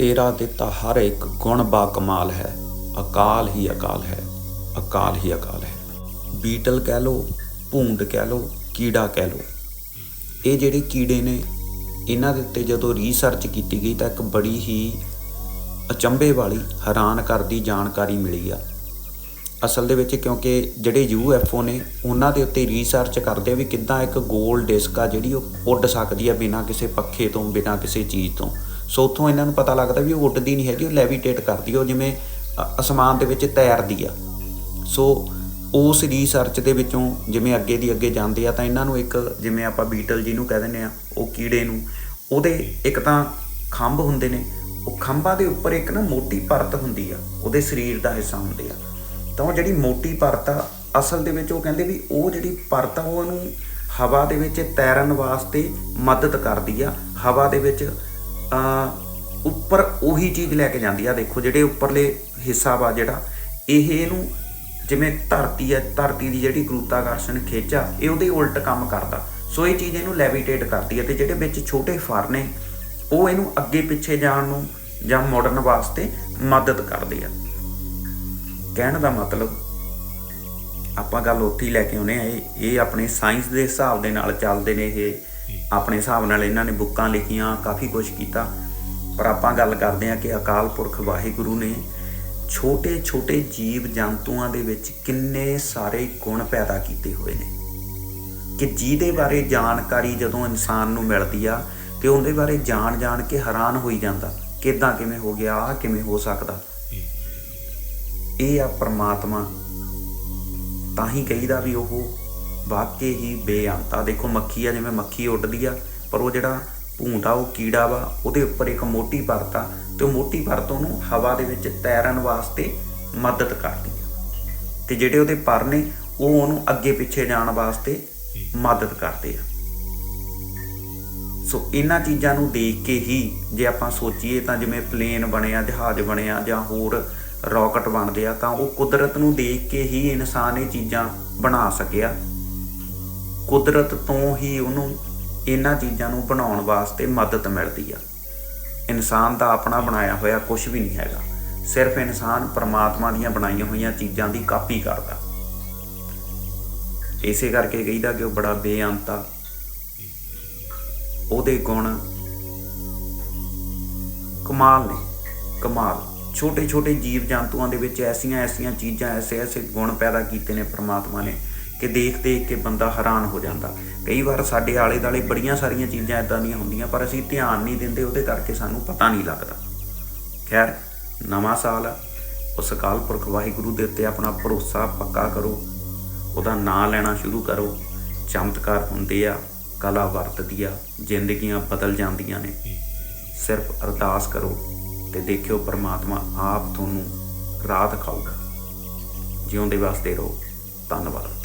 ਤੇਰਾ ਦਿੱਤਾ ਹਰ ਇੱਕ ਗੁਣ ਬਾ ਕਮਾਲ ਹੈ। ਅਕਾਲ ਹੀ ਅਕਾਲ ਹੈ। ਅਕਾਲ ਹੀ ਅਕਾਲ ਹੈ। ਬੀਟਲ ਕਹਿ ਲੋ ਭੂੰਡ ਕਹਿ ਲੋ ਕੀੜਾ ਕਹਿ ਲੋ ਇਹ ਜਿਹੜੇ ਕੀੜੇ ਨੇ, ਇਹਨਾਂ ਦੇ ਉੱਤੇ ਜਦੋਂ ਰੀਸਰਚ ਕੀਤੀ ਗਈ ਤਾਂ ਇੱਕ ਬੜੀ ਹੀ ਅਚੰਭੇ ਵਾਲੀ, ਹੈਰਾਨ ਕਰਦੀ ਜਾਣਕਾਰੀ ਮਿਲੀ ਆ। ਅਸਲ ਦੇ ਵਿੱਚ ਕਿਉਂਕਿ ਜਿਹੜੇ ਯੂਐਫਓ ਨੇ, ਉਹਨਾਂ ਦੇ ਉੱਤੇ ਰਿਸਰਚ ਕਰਦੇ ਵੀ ਕਿੱਦਾਂ ਇੱਕ ਗੋਲ ਡਿਸਕ ਆ ਜਿਹੜੀ ਉਹ ਉੱਡ ਸਕਦੀ ਆ ਬਿਨਾਂ ਕਿਸੇ ਪੱਖੇ ਤੋਂ, ਬਿਨਾਂ ਕਿਸੇ ਚੀਜ਼ ਤੋਂ। ਸੋ ਉੱਥੋਂ ਇਹਨਾਂ ਨੂੰ ਪਤਾ ਲੱਗਦਾ ਵੀ ਉਹ ਉੱਡਦੀ ਨਹੀਂ ਹੈਗੀ, ਉਹ ਲੈਵੀਟੇਟ ਕਰਦੀ ਉਹ ਜਿਵੇਂ ਅਸਮਾਨ ਦੇ ਵਿੱਚ ਤੈਰਦੀ ਆ। ਸੋ ਉਸ ਰਿਸਰਚ ਦੇ ਵਿੱਚੋਂ ਜਿਵੇਂ ਅੱਗੇ ਦੀ ਅੱਗੇ ਜਾਂਦੇ ਆ, ਤਾਂ ਇਹਨਾਂ ਨੂੰ ਇੱਕ ਜਿਵੇਂ ਆਪਾਂ ਬੀਟਲ ਜੀ ਨੂੰ ਕਹਿ ਦਿੰਦੇ ਆ, ਉਹ ਕੀੜੇ ਨੂੰ, ਉਹਦੇ ਇੱਕ ਤਾਂ ਖੰਭ ਹੁੰਦੇ ਨੇ, ਉਹ ਖੰਭਾਂ ਦੇ ਉੱਪਰ ਇੱਕ ਨਾ ਮੋਟੀ ਪਰਤ ਹੁੰਦੀ ਆ, ਉਹਦੇ ਸਰੀਰ ਦਾ ਹਿੱਸਾ ਹੁੰਦੀ ਆ। ਤਾਂ ਉਹ ਜਿਹੜੀ ਮੋਟੀ ਪਰਤ ਆ, ਅਸਲ ਦੇ ਵਿੱਚ ਉਹ ਕਹਿੰਦੇ ਵੀ ਉਹ ਜਿਹੜੀ ਪਰਤ ਆ, ਉਹ ਉਹਨੂੰ ਹਵਾ ਦੇ ਵਿੱਚ ਤੈਰਨ ਵਾਸਤੇ ਮਦਦ ਕਰਦੀ ਆ, ਹਵਾ ਦੇ ਵਿੱਚ ਆ ਉੱਪਰ ਉਹੀ ਚੀਜ਼ ਲੈ ਕੇ ਜਾਂਦੀ ਆ। ਦੇਖੋ ਜਿਹੜੇ ਉੱਪਰਲੇ ਹਿੱਸਾ ਵਾ ਜਿਹੜਾ, ਇਹ ਇਹਨੂੰ ਜਿਵੇਂ ਧਰਤੀ ਹੈ ਧਰਤੀ ਦੀ ਜਿਹੜੀ ਗੁਰੂਤਾਕਰਸ਼ਣ ਖਿੱਚ ਆ, ਇਹ ਉਹਦੇ ਉਲਟ ਕੰਮ ਕਰਦਾ। ਸੋ ਇਹ ਚੀਜ਼ ਇਹਨੂੰ ਲੈਵੀਟੇਟ ਕਰਦੀ ਹੈ ਤੇ ਜਿਹੜੇ ਵਿੱਚ ਛੋਟੇ ਫਰ ਨੇ, ਉਹ ਇਹਨੂੰ ਅੱਗੇ ਪਿੱਛੇ ਜਾਣ ਨੂੰ ਜਾਂ ਮੁੜਨ ਵਾਸਤੇ ਮਦਦ ਕਰਦੇ ਆ। ਕਹਿਣ ਦਾ ਮਤਲਬ, ਆਪਾਂ ਗੱਲ ਉੱਥੇ ਹੀ ਲੈ ਕੇ ਆਉਨੇ ਆ। ਇਹ ਆਪਣੇ ਸਾਇੰਸ ਦੇ ਹਿਸਾਬ ਦੇ ਨਾਲ ਚੱਲਦੇ ਨੇ ਇਹ। ਆਪਣੇ ਹਿਸਾਬ ਨਾਲ ਇਹਨਾਂ ਨੇ ਬੁੱਕਾਂ ਲਿਖੀਆਂ, ਕਾਫੀ ਕੁਝ ਕੀਤਾ। ਪਰ ਆਪਾਂ ਗੱਲ ਕਰਦੇ ਹਾਂ ਕਿ ਅਕਾਲ ਪੁਰਖ ਵਾਹਿਗੁਰੂ ਨੇ ਛੋਟੇ ਛੋਟੇ ਜੀਵ ਜੰਤੂਆਂ ਦੇ ਵਿੱਚ ਕਿੰਨੇ ਸਾਰੇ ਗੁਣ ਪੈਦਾ ਕੀਤੇ ਹੋਏ ਨੇ। ਕਿ ਜਿਹਦੇ ਬਾਰੇ ਜਾਣਕਾਰੀ ਜਦੋਂ ਇਨਸਾਨ ਨੂੰ ਮਿਲਦੀ ਆ, ਤੇ ਉਹਦੇ ਬਾਰੇ ਜਾਣ ਜਾਣ ਕੇ ਹੈਰਾਨ ਹੋਈ ਜਾਂਦਾ, ਕਿਦਾਂ ਕਿਵੇਂ ਹੋ ਗਿਆ ਆ ਕਿਵੇਂ ਹੋ ਸਕਦਾ। ਇਹ ਆ ਪਰਮਾਤਮਾ। ਤਾਂ ਹੀ ਕਹੀਦਾ ਵੀ ਉਹ ਵਾਕਈ ਹੀ ਬੇਅੰਤਾ ਦੇਖੋ, ਮੱਖੀ ਆ, ਜਿਵੇਂ ਮੱਖੀ ਉੱਡਦੀ ਆ, ਪਰ ਉਹ ਜਿਹੜਾ ਭੂੰਡਾ ਉਹ ਕੀੜਾ ਵਾ, ਉਹਦੇ ਉੱਪਰ ਇੱਕ ਮੋਟੀ ਪਰਤ ਆ, ਤੇ ਉਹ ਮੋਟੀ ਪਰਤ ਉਹਨੂੰ ਹਵਾ ਦੇ ਵਿੱਚ ਤੈਰਨ ਵਾਸਤੇ ਮਦਦ ਕਰਦੀ ਆ। ਤੇ ਜਿਹੜੇ ਉਹਦੇ ਪਰ ਨੇ, ਉਹ ਉਹਨੂੰ ਅੱਗੇ ਪਿੱਛੇ ਜਾਣ ਵਾਸਤੇ ਮਦਦ ਕਰਦੇ ਆ। ਸੋ ਇਹਨਾਂ ਚੀਜ਼ਾਂ ਨੂੰ ਦੇਖ ਕੇ ਹੀ ਜੇ ਆਪਾਂ ਸੋਚੀਏ ਤਾਂ ਜਿਵੇਂ ਪਲੇਨ ਬਣਿਆ ਜਹਾਜ਼ ਬਣਿਆ ਜਾਂ ਹੋਰ ਰਾਕਟ ਬਣਦੇ ਆ, ਤਾਂ ਉਹ ਕੁਦਰਤ ਨੂੰ ਦੇਖ ਕੇ ਹੀ ਇਨਸਾਨ ਇਹ ਚੀਜ਼ਾਂ ਬਣਾ ਸਕਿਆ। ਕੁਦਰਤ ਤੋਂ ਹੀ ਉਹਨੂੰ ਇਹਨਾਂ ਚੀਜ਼ਾਂ ਨੂੰ ਬਣਾਉਣ ਵਾਸਤੇ ਮਦਦ ਮਿਲਦੀ ਆ। ਇਨਸਾਨ ਦਾ ਆਪਣਾ ਬਣਾਇਆ ਹੋਇਆ ਕੁਝ ਵੀ ਨਹੀਂ ਹੈਗਾ। ਸਿਰਫ ਇਨਸਾਨ ਪਰਮਾਤਮਾ ਦੀਆਂ ਬਣਾਈਆਂ ਹੋਈਆਂ ਚੀਜ਼ਾਂ ਦੀ ਕਾਪੀ ਕਰਦਾ। ਇਸੇ ਕਰਕੇ ਕਹੀਦਾ ਕਿ ਉਹ ਬੜਾ ਬੇਅੰਤ ਆ। ਉਹਦੇ ਗੁਣ ਕਮਾਲ ਨੇ, ਕਮਾਲ। ਛੋਟੇ ਛੋਟੇ ਜੀਵ ਜੰਤੂਆਂ ਦੇ ਵਿੱਚ ਐਸੀਆਂ ਐਸੀਆਂ ਚੀਜ਼ਾਂ ਐਸੇ ਐਸੇ ਗੁਣ ਪੈਦਾ ਕੀਤੇ ਨੇ ਪ੍ਰਮਾਤਮਾ ਨੇ। ਕਿ ਦੇਖ ਦੇਖ ਕੇ ਬੰਦਾ ਹੈਰਾਨ ਹੋ ਜਾਂਦਾ। ਕਈ ਵਾਰ ਸਾਡੇ ਆਲੇ ਦਾਲੇ ਬੜੀਆਂ ਸਾਰੀਆਂ ਚੀਜ਼ਾਂ ਇਦਾਂ ਦੀਆਂ ਹੁੰਦੀਆਂ, ਪਰ ਅਸੀਂ ਧਿਆਨ ਨਹੀਂ ਦਿੰਦੇ, ਉਹਦੇ ਕਰਕੇ ਸਾਨੂੰ ਪਤਾ ਨਹੀਂ ਲੱਗਦਾ। ਖੈਰ, ਨਵਾਂ ਸਾਲ ਆ। ਉਸ ਅਕਾਲ ਪੁਰਖ ਵਾਹਿਗੁਰੂ ਦੇ ਉੱਤੇ ਆਪਣਾ ਭਰੋਸਾ ਪੱਕਾ ਕਰੋ। ਉਹਦਾ ਨਾਂ ਲੈਣਾ ਸ਼ੁਰੂ ਕਰੋ। ਚਮਤਕਾਰ ਹੁੰਦੇ ਆ, ਕਲਾ ਵਰਤਦੀ ਆ, ਜ਼ਿੰਦਗੀਆਂ ਬਦਲ ਜਾਂਦੀਆਂ ਨੇ। ਸਿਰਫ ਅਰਦਾਸ ਕਰੋ ਤੇ ਦੇਖਿਓ ਪਰਮਾਤਮਾ ਆਪ ਤੁਹਾਨੂੰ ਰਾਹ ਦਿਖਾਊਗਾ ਜਿਉਂਦੇ ਵਾਸਤੇ ਰਹੋ। ਧੰਨਵਾਦ।